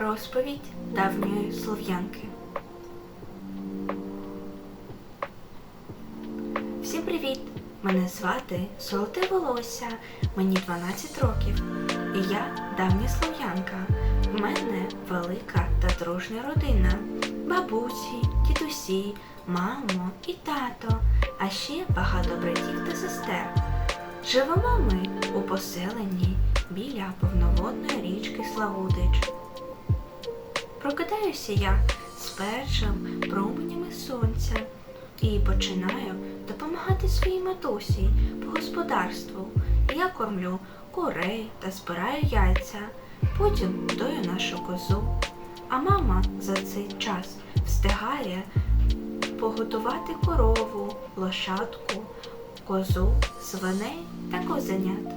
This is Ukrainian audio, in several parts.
Розповідь давньої слов'янки. Всім привіт! Мене звати Золоте Волосся, мені 12 років, і я давня слов'янка. В мене велика та дружня родина. Бабусі, дідусі, мамо і тато, а ще багато братів та сестер. Живемо ми у поселенні біля повноводної річки Славутич. Прокидаюся я з першим променями сонця і починаю допомагати своїй матусі по господарству. Я кормлю курей та збираю яйця, потім дою нашу козу. А мама за цей час встигає погодувати корову, лошадку, козу, свиней та козенят.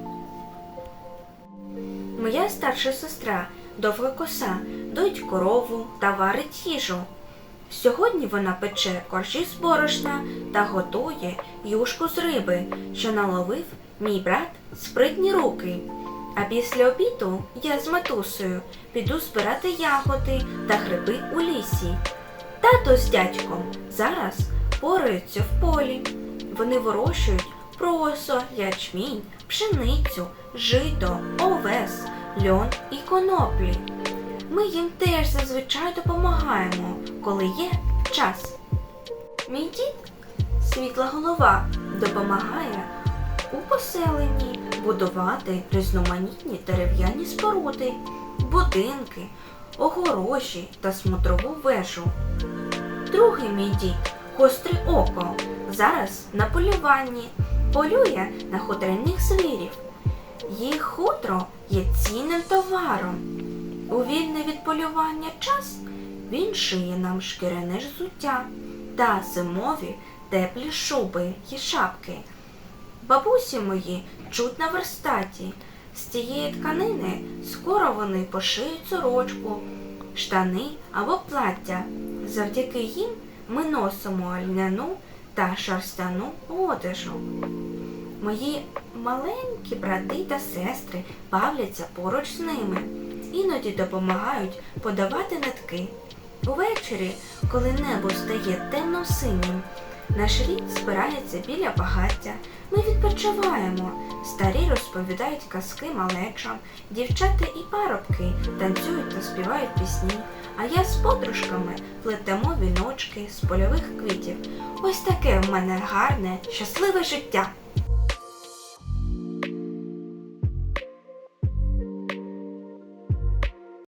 Моя старша сестра, довга коса, доїть корову та варить їжу. Сьогодні вона пече коржі з борошна та готує юшку з риби, що наловив мій брат спритні руки. А після обіду я з матусею піду збирати ягоди та гриби у лісі. Тато з дядьком зараз пораються в полі. Вони вирощують просо, ячмінь, пшеницю, жито, овес, льон і коноплі. Ми їм теж зазвичай допомагаємо, коли є час. Мій дід, світла голова, допомагає у поселенні будувати різноманітні дерев'яні споруди, будинки, огорожі та смотрову вежу. Другий мій дід, гостре око, зараз на полюванні, полює на хутряних звірів. Їх хутро є цінним товаром. У вільний від полювання час він шиє нам шкіряне взуття та зимові теплі шуби й шапки. Бабусі мої чуть на верстаті. З цієї тканини скоро вони пошиють сорочку, штани або плаття. Завдяки їм ми носимо льняну та шерстяну одежу. Мої маленькі брати та сестри бавляться поруч з ними, іноді допомагають подавати нитки. Увечері, коли небо стає темно-синім, наш рід збирається біля багаття. Ми відпочиваємо. Старі розповідають казки малечам, дівчата і парубки танцюють та співають пісні. А я з подружками плетемо віночки з польових квітів. Ось таке в мене гарне, щасливе життя.